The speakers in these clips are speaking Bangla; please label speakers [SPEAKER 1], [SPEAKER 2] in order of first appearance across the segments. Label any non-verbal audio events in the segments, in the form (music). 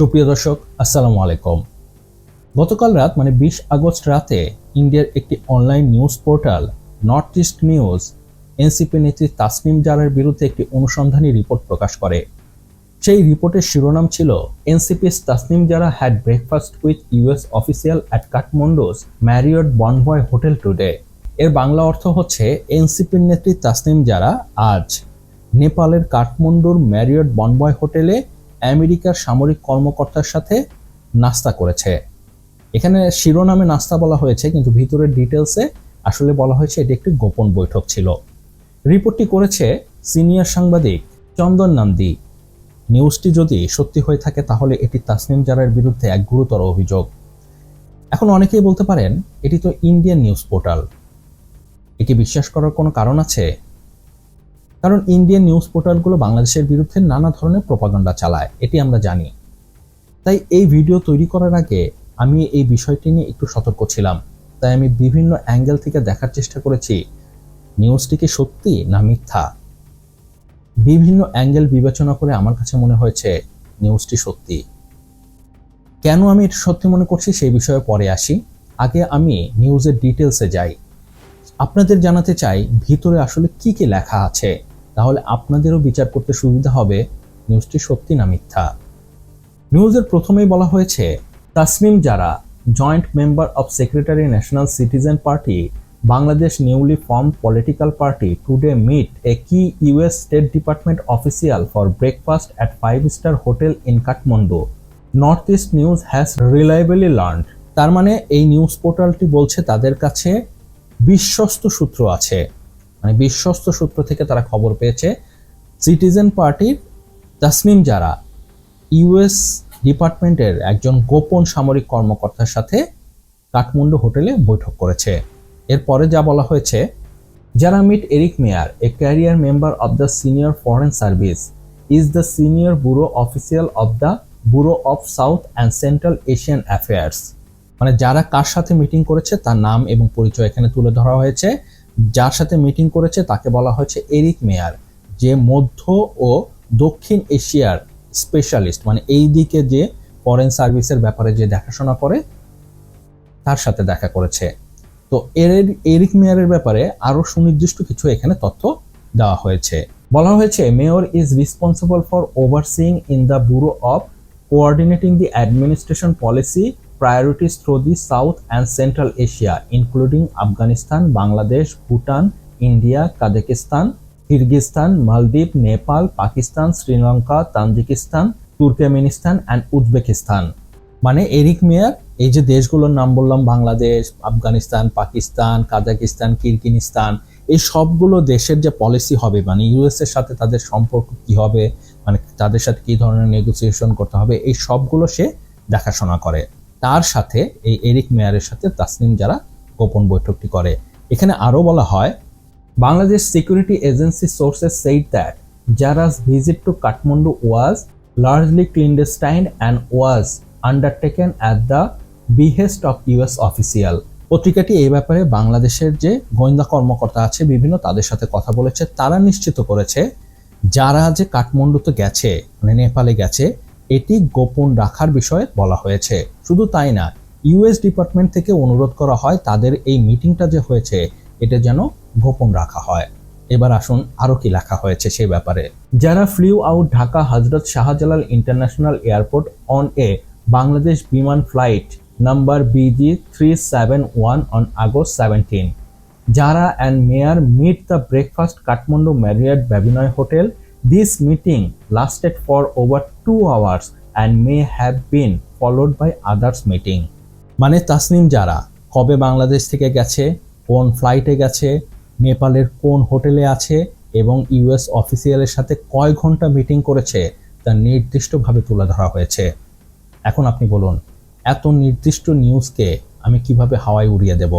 [SPEAKER 1] সুপ্রিয় দর্শক আসসালামু আলাইকুম গতকাল রাত মানে বিশ আগস্ট রাতে ইন্ডিয়ার একটি online news portal North East News NCP নেত্রী তাসনিম জারের বিরুদ্ধে একটি অনুসন্ধানী রিপোর্ট প্রকাশ করে সেই রিপোর্টের শিরোনাম ছিল NCP's Tasnim Jara had breakfast with US official at Kathmandu's Marriott Bonvoy hotel today এর বাংলা অর্থ হচ্ছে এনসিপির নেত্রী তাসনিম জারা আজ নেপালের কাঠমান্ডুর ম্যারিয়ট বনবয় হোটেলে আমেরিকার সামরিক কর্মকর্তার সাথে নাস্তা করেছে এখানে শিরোনামে নাস্তা বলা হয়েছে কিন্তু ভিতরের ডিটেলসে আসলে বলা হয়েছে এটি একটি গোপন বৈঠক ছিল রিপোর্টটি করেছে সিনিয়র সাংবাদিক চন্দন নান্দি নিউজটি যদি সত্যি হয়ে থাকে তাহলে এটি তাসনিম জারের বিরুদ্ধে এক গুরুতর অভিযোগ এখন অনেকেই বলতে পারেন এটি তো ইন্ডিয়ান নিউজ পোর্টাল এটি বিশ্বাস করার কোনো কারণ আছে কারণ ইন্ডিয়ান নিউজ পোর্টালগুলো বাংলাদেশের বিরুদ্ধে নানা ধরনের প্রপাগান্ডা চালায় এটি আমরা জানি তাই এই ভিডিও তৈরি করার আগে আমি এই বিষয়টি নিয়ে একটু সতর্ক ছিলাম তাই আমি বিভিন্ন অ্যাঙ্গেল থেকে দেখার চেষ্টা করেছি নিউজটিকে সত্যি না মিথ্যা বিভিন্ন অ্যাঙ্গেল বিবেচনা করে আমার কাছে মনে হয়েছে নিউজটি সত্যি কেন আমি এটা সত্যি মনে করছি সেই বিষয়ে পরে আসি আগে আমি নিউজের ডিটেলসে যাই আপনাদের জানাতে চাই ভিতরে আসলে কি কি লেখা আছে তাহলে আপনাদেরও বিচার করতে সুবিধা হবে নিউজটি সত্যি না মিথ্যা নিউজের প্রথমেই বলা হয়েছে Tasnim Jara joint member of secretary national citizen party Bangladesh newly form political party today meet a key US state department official for breakfast at five star hotel in Kathmandu North East News has reliably learn তার মানে এই নিউজ পোর্টালটি বলছে তাদের কাছে বিশ্বস্ত সূত্র আছে মানে বিশ্বস্ত সূত্র থেকে তারা খবর পেয়েছে সিটিজেন পার্টির তাসমিম যারা ইউএস ডিপার্টমেন্টের একজন গোপন সামরিক কর্মকর্তার সাথে কাঠমান্ডু হোটেলে বৈঠক করেছে এরপরে যা বলা হয়েছে যারা meet Eric Meyer a career member of the senior foreign service is the senior bureau official of the bureau of south and central Asian affairs মানে যারা কার সাথে মিটিং করেছে তার নাম এবং পরিচয় এখানে তুলে ধরা হয়েছে যার সাথে মিটিং করেছে তাকে বলা হয়েছে এরিক মেয়ার যে মধ্য ও দক্ষিণ এশিয়ার স্পেশালিস্ট মানে এই দিকে যে ফরেন সার্ভিসের ব্যাপারে যে দেখাশোনা করে তার সাথে দেখা করেছে তো এর এরিক মেয়ারের ব্যাপারে আরও সুনির্দিষ্ট কিছু এখানে তথ্য দেওয়া হয়েছে বলা হয়েছে Meyer is responsible for overseeing in the bureau of coordinating the administration policy priorities through the South and Central Asia, including Afghanistan, Bangladesh, Bhutan, India, Kazakhstan, Kyrgyzstan, Maldives, Nepal, Pakistan, Sri Lanka, Tajikistan, Turkmenistan and Uzbekistan. মানে এরিক মেয়ার এই যে দেশগুলোর নাম বললাম বাংলাদেশ আফগানিস্তান পাকিস্তান কাজাকিস্তান কিরগিনিস্তান এই সবগুলো দেশের যে পলিসি হবে মানে ইউএসের সাথে তাদের সম্পর্ক কি হবে মানে তাদের সাথে কি ধরনের নেগোসিয়েশন করতে হবে এই সবগুলো সে দেখাশোনা করে তার সাথে এই এরিক মেয়ারের সাথে তাসনিম যারা গোপন বৈঠকটি করে এখানে আরও বলা হয় Bangladesh security agency sources said that Zara's visit to Kathmandu was largely clandestine and was undertaken at the behest of US official পত্রিকাটি এই ব্যাপারে বাংলাদেশের যে গোয়েন্দা কর্মকর্তা আছে বিভিন্ন তাদের সাথে কথা বলেছে তারা নিশ্চিত করেছে যারা যে কাঠমান্ডুতে গেছে মানে নেপালে গেছে এটি গোপন রাখার বিষয়ে বলা হয়েছে শুধু তাই না ইউএস ডিপার্টমেন্ট থেকে অনুরোধ করা হয় তাদের এই মিটিংটা যে হয়েছে এটা যেন গোপন রাখা হয় এবার আসুন আরও কি লেখা হয়েছে সেই ব্যাপারে যারা flew out Dhaka Hazrat Shahjalal international airport on a Bangladesh Biman flight number BG three seven one on August seventeen Zara and Meyer met the breakfast Kathmandu Marriott ব্যবিনয় hotel This meeting lasted for over two hours and may have been followed by others meeting. মানে তাসনিম যারা কবে বাংলাদেশ থেকে গেছে কোন ফ্লাইটে গেছে নেপালের কোন হোটেলে আছে এবং ইউএস অফিসিয়ালের সাথে কয় ঘন্টা মিটিং করেছে তা নির্দিষ্টভাবে তুলে ধরা হয়েছে এখন আপনি বলুন এত নির্দিষ্ট নিউজকে আমি কিভাবে হাওয়ায় উড়িয়ে দেব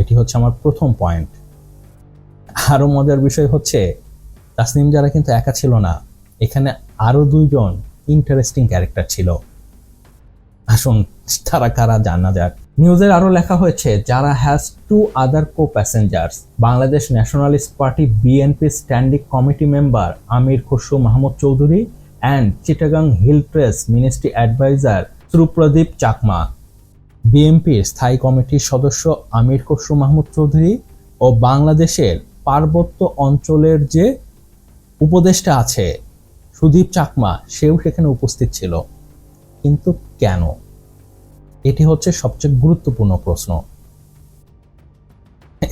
[SPEAKER 1] এটি হচ্ছে আমার প্রথম পয়েন্ট আরও মজার বিষয় হচ্ছে তাসনিম যারা কিন্তু একা ছিল না এখানে আরও দুইজন ইন্টারেস্টিং ক্যারেক্টার ছিল আসুন তারা কারা জানা যাক নিউজের আরও লেখা হয়েছে Zara has two other co passengers Bangladesh nationalist party BNP standing committee member Amir Khasru Mahmud Chowdhury and Chittagong hill press ministry adviser Supradip Chakma বিএনপির স্থায়ী কমিটির সদস্য আমির খসরু মাহমুদ চৌধুরী ও বাংলাদেশের পার্বত্য অঞ্চলের যে উপদেষ্টা আছে সুদীপ চাকমা সেও সেখানে উপস্থিত ছিল কিন্তু কেন এটি হচ্ছে সবচেয়ে গুরুত্বপূর্ণ প্রশ্ন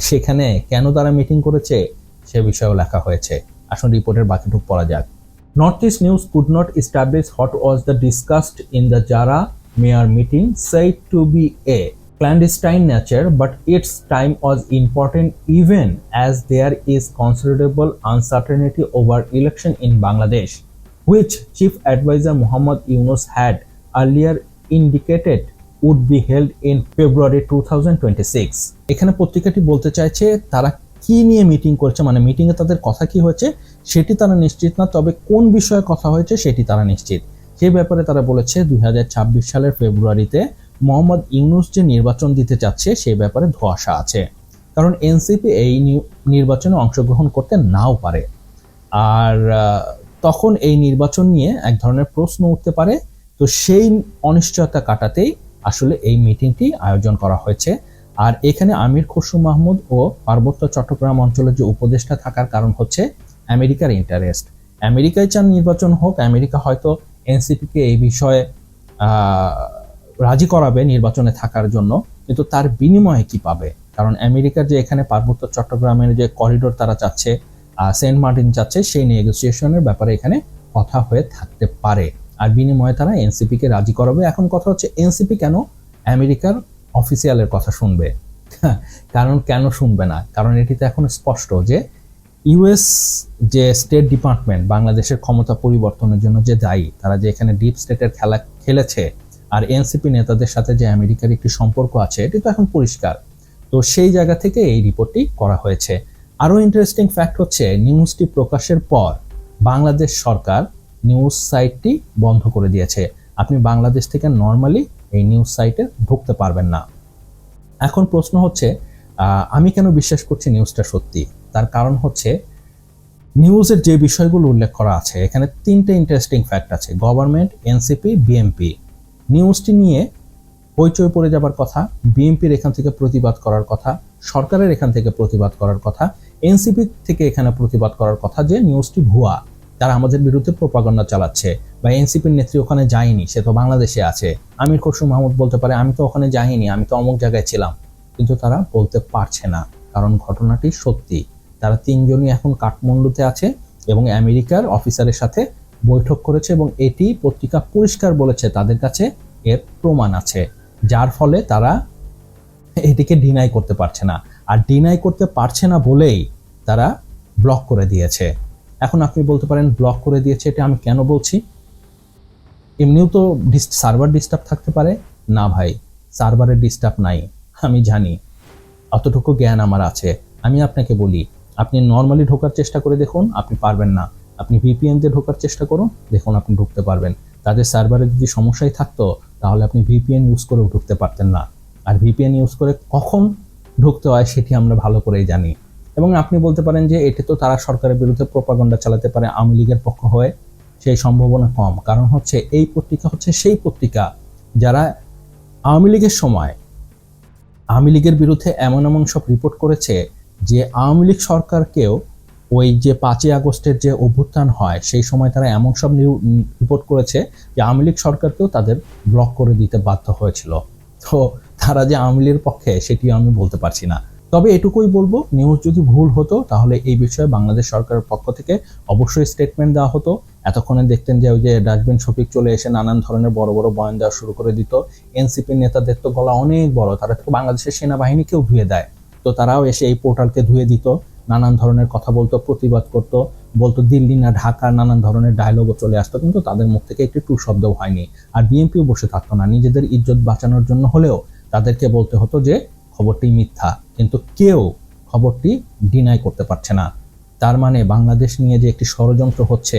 [SPEAKER 1] সেখানে কেন তারা মিটিং করেছে সে বিষয়েও লেখা হয়েছে আসুন রিপোর্টের বাকিটুকু পড়া যাক North East News could not establish what was the discussed in the Zara Meyer meeting said to be a clandestine nature, but its time was important even as there is considerable uncertainty over election in Bangladesh, which Chief Advisor Muhammad Yunus had earlier indicated would be held in February 2026. এখানে পত্রিকাটি বলতে চাইছে তারা কি নিয়ে মিটিং করছে মানে মিটিংয়ে তাদের কথা কি হয়েছে সেটি তারা নিশ্চিত না তবে কোন বিষয়ে কথা হয়েছে সেটি তারা নিশ্চিত সেই ব্যাপারে তারা বলেছে দুই সালের ফেব্রুয়ারিতে মোহাম্মদ ইউনুস যে নির্বাচন দিতে চাচ্ছে সে ব্যাপারে ধোয়াশা আছে কারণ এনসিপি এই নির্বাচনে অংশগ্রহণ করতে নাও পারে আর তখন এই নির্বাচন নিয়ে এক ধরনের প্রশ্ন উঠতে পারে তো সেই অনিশ্চয়তা কাটাতেই আসলে এই মিটিংটি আয়োজন করা হয়েছে আর এখানে আমির খসু মাহমুদ ও পার্বত্য চট্টগ্রাম অঞ্চলের যে উপদেষ্টা থাকার কারণ হচ্ছে আমেরিকার ইন্টারেস্ট আমেরিকায় চান নির্বাচন হোক আমেরিকা হয়তো এনসিপিকে এই বিষয়ে রাজি করাবে নির্বাচনে থাকার জন্য কিন্তু তার বিনিময়ে কি পাবে কারণ আমেরিকার যে এখানে পার্বত্য চট্টগ্রামের যে করিডোর তারা চাচ্ছে সেন্ট মার্টিন চাচ্ছে সেই নেগোসিয়েশনের ব্যাপারে এখানে কথা হয়ে থাকতে পারে আর বিনিময়ে তারা এনসিপিকে রাজি করাবে এখন কথা হচ্ছে এনসিপি কেন আমেরিকার অফিসিয়ালের কথা শুনবে (laughs) কারণ কেন শুনবে না কারণ এটিতে এখন স্পষ্ট যে ইউএস যে স্টেট ডিপার্টমেন্ট বাংলাদেশের ক্ষমতা পরিবর্তনের জন্য যে দায়ী তারা যে এখানে ডিপ স্টেটের খেলা খেলেছে আর এনসিপি নেতাদের সাথে যে আমেরিকার একটি সম্পর্ক আছে এটি তো এখন পরিষ্কার তো সেই জায়গা থেকে এই রিপোর্টটি করা হয়েছে আরও ইন্টারেস্টিং ফ্যাক্ট হচ্ছে নিউজটি প্রকাশের পর বাংলাদেশ সরকার নিউজ সাইটটি বন্ধ করে দিয়েছে আপনি বাংলাদেশ থেকে নর্মালি এই নিউজ সাইটে ঢুকতে পারবেন না এখন প্রশ্ন হচ্ছে আমি কেন বিশ্বাস করছি নিউজটা সত্যি তার কারণ হচ্ছে নিউজের যে বিষয়গুলো উল্লেখ করা আছে এখানে তিনটে ইন্টারেস্টিং ফ্যাক্ট আছে গভর্নমেন্ট এনসিপি বিএমপি নিউজটি নিয়ে হইচই পড়ে যাবার কথা বিএনপির এখান থেকে প্রতিবাদ করার কথা সরকারের এখান থেকে প্রতিবাদ করার কথা এনসিপি থেকে এখানে প্রতিবাদ করার কথা যে নিউজটি ভুয়া তারা আমাদের বিরুদ্ধে প্রপাগণ্ডা চালাচ্ছে বা এনসিপির নেত্রী ওখানে যায়নি সে তো বাংলাদেশে আছে আমির খসরু মাহমুদ বলতে পারে আমি তো ওখানে যাইনি আমি তো অমুক জায়গায় ছিলাম কিন্তু তারা বলতে পারছে না কারণ ঘটনাটি সত্যি তারা তিনজনই এখন কাঠমান্ডুতে আছে এবং আমেরিকার অফিসারের সাথে বৈঠক করেছে এবং এটি পত্রিকা পরিষ্কার বলেছে তাদের কাছে এর প্রমাণ আছে যার ফলে তারা এটিকে ডিনাই করতে পারছে না আর ডিনাই করতে পারছে না বলেই তারা ব্লক করে দিয়েছে এখন আপনি বলতে পারেন ব্লক করে দিয়েছে এটা আমি কেন বলছি এমনিও তো সার্ভার ডিস্টার্ব থাকতে পারে না ভাই সার্ভারের ডিস্টার্ব নাই আমি জানি অতটুকু জ্ঞান আমার আছে আমি আপনাকে বলি আপনি নর্মালি ঢোকার চেষ্টা করে দেখুন আপনি পারবেন না আপনি ভিপিএন তে ঢোকার চেষ্টা করুন দেখুন আপনি ঢুকতে পারবেন তাদের সার্ভারে যদি সমস্যাই থাকতো তাহলে আপনি ভিপিএন ইউজ করেও ঢুকতে পারতেন না আর ভিপিএন ইউজ করে কখন ঢুকতে হয় সেটি আমরা ভালো করেই জানি এবং আপনি বলতে পারেন যে এটি তো তারা সরকারের বিরুদ্ধে প্রোপাগন্ডা চালাতে পারে আওয়ামী লীগের পক্ষ হয়ে সেই সম্ভাবনা কম কারণ হচ্ছে এই পত্রিকা হচ্ছে সেই পত্রিকা যারা আওয়ামী লীগের সময় আওয়ামী লীগের বিরুদ্ধে এমন এমন সব রিপোর্ট করেছে যে আওয়ামী লীগ সরকারকেও ওই যে পাঁচই আগস্টের যে অভ্যুত্থান হয় সেই সময় তারা এমন সব রিপোর্ট করেছে যে আওয়ামী লীগ সরকারকেও তাদের ব্লক করে দিতে বাধ্য হয়েছিল তো তারা যে আওয়ামী লীগের পক্ষে সেটি আমি বলতে পারছি না তবে এটুকুই বলবো নিউজ যদি ভুল হতো তাহলে এই বিষয়ে বাংলাদেশ সরকারের পক্ষ থেকে অবশ্যই স্টেটমেন্ট দেওয়া হতো এতক্ষণে দেখতেন যে ওই যে ডাস্টবিন শফিক চলে এসে নানান ধরনের বড় বড় বয়ান দেওয়া শুরু করে দিত এনসিপির নেতাদের তো গলা অনেক বড় তারা তো বাংলাদেশের সেনাবাহিনীকেও ধুয়ে দেয় তো তারাও এসে এই পোর্টালকে ধুয়ে দিত নানান ধরনের কথা বলতো প্রতিবাদ করতো বলতো দিল্লি না ঢাকা নানান ধরনের ডায়লগও চলে আসতো কিন্তু তাদের মুখ থেকে একটি টু শব্দও হয়নি আর বিএনপিও বসে থাকতো না নিজেদের ইজ্জত বাঁচানোর জন্য হলেও তাদেরকে বলতে হতো যে খবরটি মিথ্যা কিন্তু কেউ খবরটি ডিনাই করতে পারছে না তার মানে বাংলাদেশ নিয়ে যে একটি ষড়যন্ত্র হচ্ছে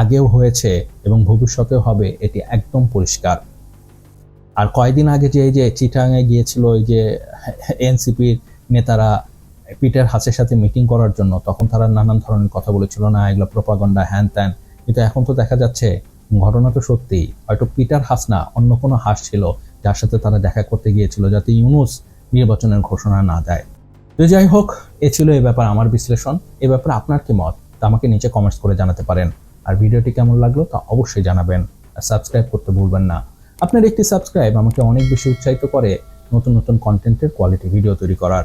[SPEAKER 1] আগেও হয়েছে এবং ভবিষ্যতেও হবে এটি একদম পরিষ্কার আর কয়েকদিন আগে যে এই যে চিটাঙে গিয়েছিল এই যে এনসিপির নেতারা পিটার হাসের সাথে মিটিং করার জন্য তখন তারা নানান ধরনের কথা বলেছিল না এগুলো প্রপাগন্ডা হ্যান ত্যান কিন্তু এখন তো দেখা যাচ্ছে ঘটনা তো সত্যি হয়তো পিটার হাস না অন্য কোনো হাস ছিল যার সাথে তারা দেখা করতে গিয়েছিল যাতে ইউনুস নির্বাচনের ঘোষণা না দেয় তো যাই হোক এ ছিল এ ব্যাপার আমার বিশ্লেষণ এ ব্যাপারে আপনার কি মত তা আমাকে নিচে কমেন্টস করে জানাতে পারেন আর ভিডিওটি কেমন লাগলো তা অবশ্যই জানাবেন আর সাবস্ক্রাইব করতে ভুলবেন না আপনার একটি সাবস্ক্রাইব আমাকে অনেক বেশি উৎসাহিত করে নতুন নতুন কন্টেন্টের কোয়ালিটি ভিডিও তৈরি করার